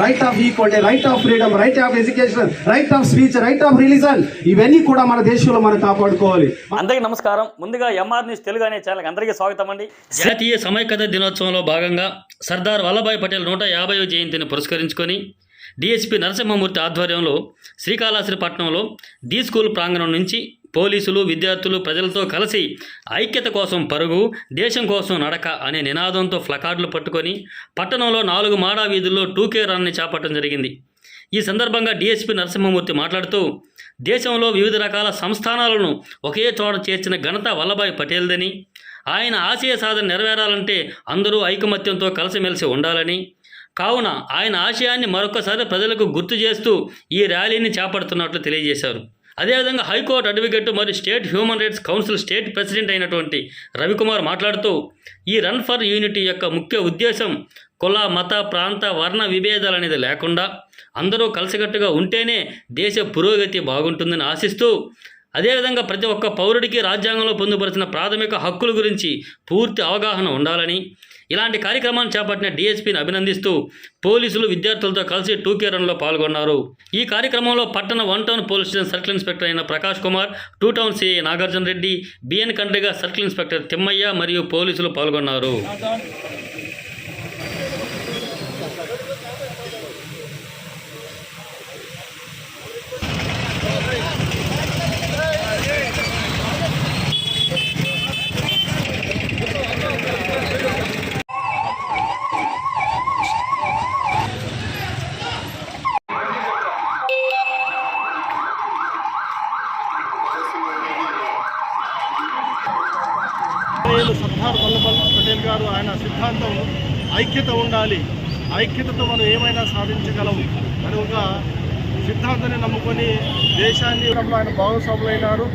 Right of equality right of freedom right of education right of speech right of religion ఇవన్నీ కూడా మన దేశంలో మనం కాపాడుకోవాలి. అందరికీ నమస్కారం. ముందుగా ఎంఆర్ న్యూస్ తెలుగు అనే ఛానల్కి అందరికీ స్వాగతం అండి. జాతీయ సమైక్యత దినోత్సవంలో భాగంగా సర్దార్ వల్లభాయ్ పటేల్ నూట యాభైవ జయంతిని పురస్కరించుకొని డిఎస్పీ నరసింహమూర్తి ఆధ్వర్యంలో శ్రీకాళహస్తిపట్నంలో డి స్కూల్ ప్రాంగణం నుంచి పోలీసులు విద్యార్థులు ప్రజలతో కలిసి ఐక్యత కోసం పరుగు దేశం కోసం నడక అనే నినాదంతో ఫ్లకార్డులు పట్టుకొని పట్టణంలో నాలుగు మాడా వీధుల్లో టూకే రన్ని చేపట్టడం జరిగింది. ఈ సందర్భంగా డిఎస్పీ నరసింహమూర్తి మాట్లాడుతూ దేశంలో వివిధ రకాల సంస్థానాలను ఒకే చోట చేర్చిన ఘనత వల్లభాయ్ పటేల్దని ఆయన ఆశయ సాధన నెరవేరాలంటే అందరూ ఐకమత్యంతో కలిసిమెలిసి ఉండాలని కావున ఆయన ఆశయాన్ని మరొకసారి ప్రజలకు గుర్తు చేస్తూ ఈ ర్యాలీని చేపడుతున్నట్లు తెలియజేశారు. అదేవిధంగా హైకోర్టు అడ్వకేట్ మరియు state human rights council state president అయినటువంటి రవికుమార్ మాట్లాడుతూ ఈ రన్ ఫర్ యూనిటీ యొక్క ముఖ్య ఉద్దేశం కుల మత ప్రాంత వర్ణ విభేదాలు అనేది లేకుండా అందరూ కలిసికట్టుగా ఉంటేనే దేశ పురోగతి బాగుంటుందని ఆశిస్తూ అదేవిధంగా ప్రతి ఒక్క పౌరుడికి రాజ్యాంగంలో పొందుపరిచిన ప్రాథమిక హక్కుల గురించి పూర్తి అవగాహన ఉండాలని ఇలాంటి కార్యక్రమాన్ని చేపట్టిన డీఎస్పీని అభినందిస్తూ పోలీసులు విద్యార్థులతో కలిసి టూకే రన్లో పాల్గొన్నారు. ఈ కార్యక్రమంలో పట్టణ one town police station circle inspector అయిన Prakash Kumar two town CI Nagarjuna Reddy BN Kandriga circle inspector Thimmaiah మరియు పోలీసులు పాల్గొన్నారు. పటేల్ సర్దార్ వల్లభాయ్ పటేల్ గారు ఆయన సిద్ధాంతం ఐక్యత ఉండాలి. ఐక్యతతో మనం ఏమైనా సాధించగలం అని ఒక సిద్ధాంతాన్ని నమ్ముకొని దేశాన్ని ఆయన భాగస్వాములైనారు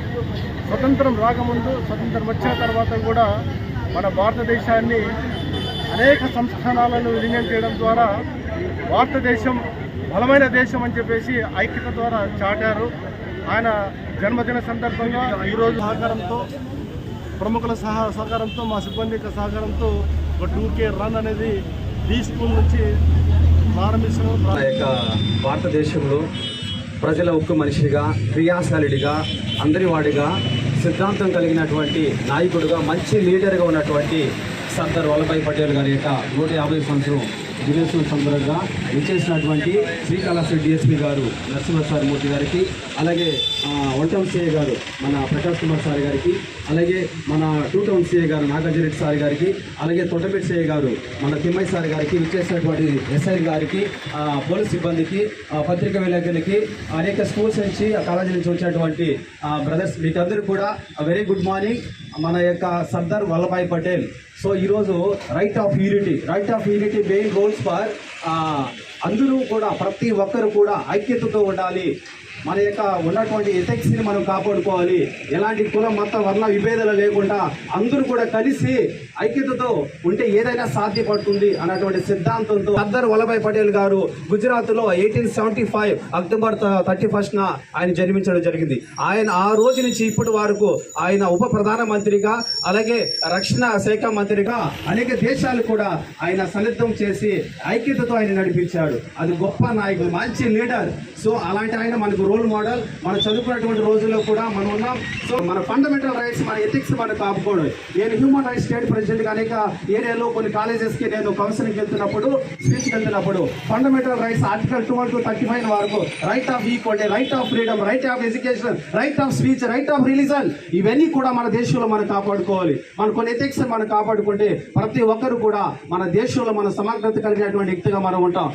స్వతంత్రం రాకముందు స్వతంత్రం వచ్చిన తర్వాత కూడా మన భారతదేశాన్ని అనేక సంస్థానాలను విలీనం చేయడం ద్వారా భారతదేశం బలమైన దేశం అని చెప్పేసి ఐక్యత ద్వారా చాటారు. ఆయన జన్మదిన సందర్భంగా ఈరోజు సహకారంతో ప్రముఖుల సహా సహకారంతో మా సిబ్బంది యొక్క సహకారంతో ఒక టూ కే రన్ అనేది డీ స్కూల్ నుంచి ప్రారంభిస్తున్నాం. యొక్క భారతదేశంలో ప్రజల ఒక్క మనిషిగా క్రియాశాలుడిగా అందరి వాడిగా సిద్ధాంతం కలిగినటువంటి నాయకుడిగా మంచి లీడర్గా ఉన్నటువంటి సర్దార్ వల్లభాయ్ పటేల్ గారి యొక్క నూట యాభై సంవత్సరం దినోత్సవం సందర్భంగా విచ్చేసినటువంటి శ్రీకాళహస్తి డిఎస్పీ గారు నరసింహసారి మూర్తి గారికి అలాగే ఆ, వన్ టౌన్ గారు మన ప్రకాష్ కుమార్ సార్ గారికి అలాగే మన టూ టౌన్ సిఏ గారు నాగార్జునరెడ్డి సార్ గారికి అలాగే తొట్టపేట సిఏ గారు మన తిమ్మయ్య సార్ గారికి విచ్చేసినటువంటి ఎస్ఐ గారికి పోలీస్ సిబ్బందికి పత్రిక పత్రికా విలేకరులకి అనేక స్కూల్స్ నుంచి ఆ కాలేజీ నుంచి వచ్చినటువంటి బ్రదర్స్ మీకందరూ కూడా వెరీ గుడ్ మార్నింగ్. మన యొక్క సర్దార్ వల్లభాయ్ పటేల్ సో ఈరోజు right of unity right of unity main roles for అందరూ కూడా ప్రతి ఒక్కరు కూడా ఐక్యతతో ఉండాలి. మన యొక్క ఉన్నటువంటి ఎథిక్స్ని మనం కాపాడుకోవాలి. ఎలాంటి కుల మత వర్ణ విభేదాలు లేకుండా అందరూ కూడా కలిసి ఐక్యతతో ఉంటే ఏదైనా సాధ్యపడుతుంది అన్నటువంటి సిద్ధాంతంతో సర్దార్ వల్లభాయ్ పటేల్ గారు గుజరాత్లో eighteen seventy five October thirty ఫస్ట్న ఆయన జన్మించడం జరిగింది. ఆయన ఆ రోజు నుంచి ఇప్పటి వరకు ఆయన ఉప ప్రధానమంత్రిగా అలాగే రక్షణ శాఖ మంత్రిగా అనేక దేశాలు కూడా ఆయన సన్నిద్ధం చేసి ఐక్యతతో ఆయన నడిపించాడు. అది గొప్ప నాయకుడు మంచి లీడర్. సో అలాంటి ఆయన మనకు రోల్ మోడల్ మనం చదువుకున్నటువంటి రోజుల్లో కూడా మనం ఉన్నాం. సో మన ఫండమెంటల్ రైట్స్ మన ఎథిక్స్ మనం కాపుకోవడం నేను హ్యూమన్ రైట్స్ స్టేట్ ప్రెసిడెంట్ అనేక ఏరియాలో కొన్ని కాలేజెస్కి కి నేను కౌన్సిలింగ్ వెళ్తున్నప్పుడు స్పీచ్ వెళ్తున్నప్పుడు fundamental rights article two to thirty five వరకు right of equality right of freedom right of education right of speech right of religion ఇవన్నీ కూడా మన దేశంలో మనం కాపాడుకోవాలి. మన కొన్ని ఎథిక్స్ మనం కాపాడుకుంటే ప్రతి ఒక్కరు కూడా మన దేశంలో మన సమగ్రత కలిగినటువంటి వ్యక్తిగా మనం ఉంటాం.